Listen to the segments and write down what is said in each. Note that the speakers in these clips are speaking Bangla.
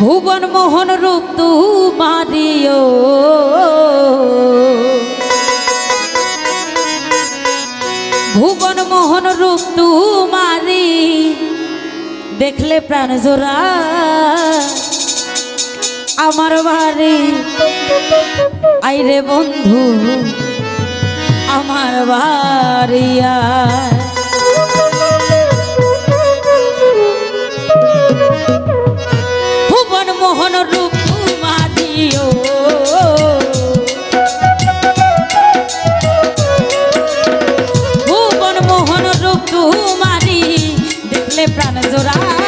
ভুবন মোহন রূপ তু মারিও ভুবন মোহন রূপ তু মারি দেখলে প্রাণ জোড়া। আমার বাড়ি, আইরে বন্ধু, আমার বাড়িয়া প্রাণ জোড়া।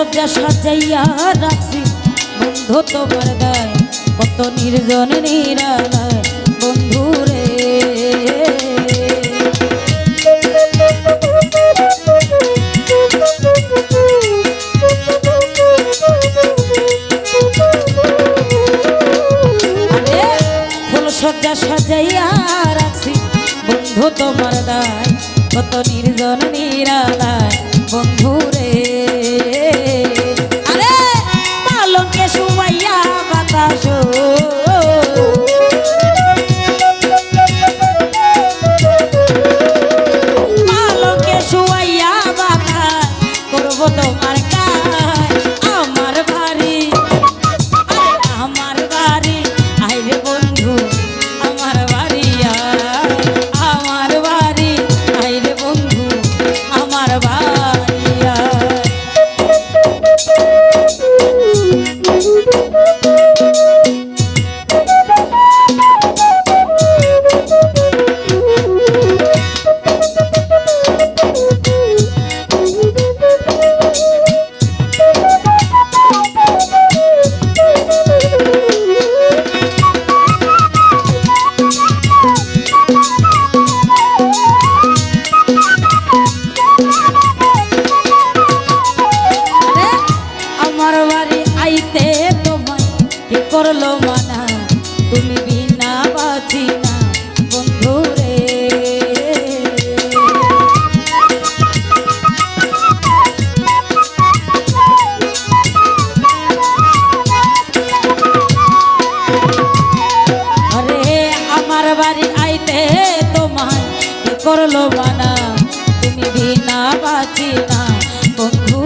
সজ্জা সাজাইয়া রাখছি। বন্ধু তোমার গায় কত নির্জন নিরালায়। বন্ধু রে। সজ্জা সাজাইয়া রাখছি। বন্ধু তোমার দায় কত নির্জন নিরালায়। বন্ধু করল মানা তুমি বিনা বাঁচি না বন্ধু রে। আরে আমার বাড়ি আইতে তোমায় করল মানা তুমি বিনা বাঁচি না বন্ধু